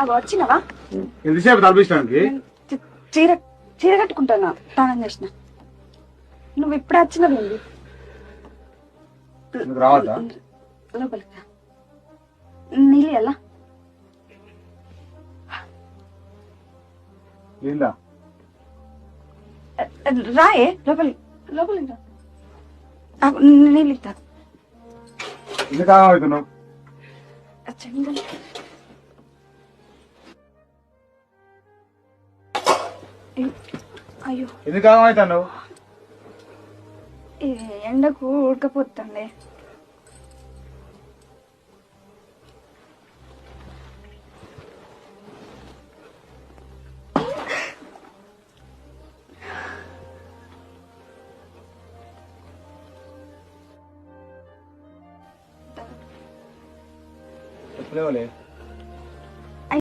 వచ్చినవా? ఎంతసేపు తలపించడానికి చీర చీర కట్టుకుంటానా? స్నానం చేసిన. నువ్వు ఇప్పుడు వచ్చినవేంది లోపలికి. నీళ్ళు ఎలా? రాయే లోపలి లోపలికి రా. నీళ్ళు ఇస్తా చెంగల్. అయ్యో. ఎందుకు ఈ ఎండకు ఉడకపోతుంది ఎప్పుడేవలే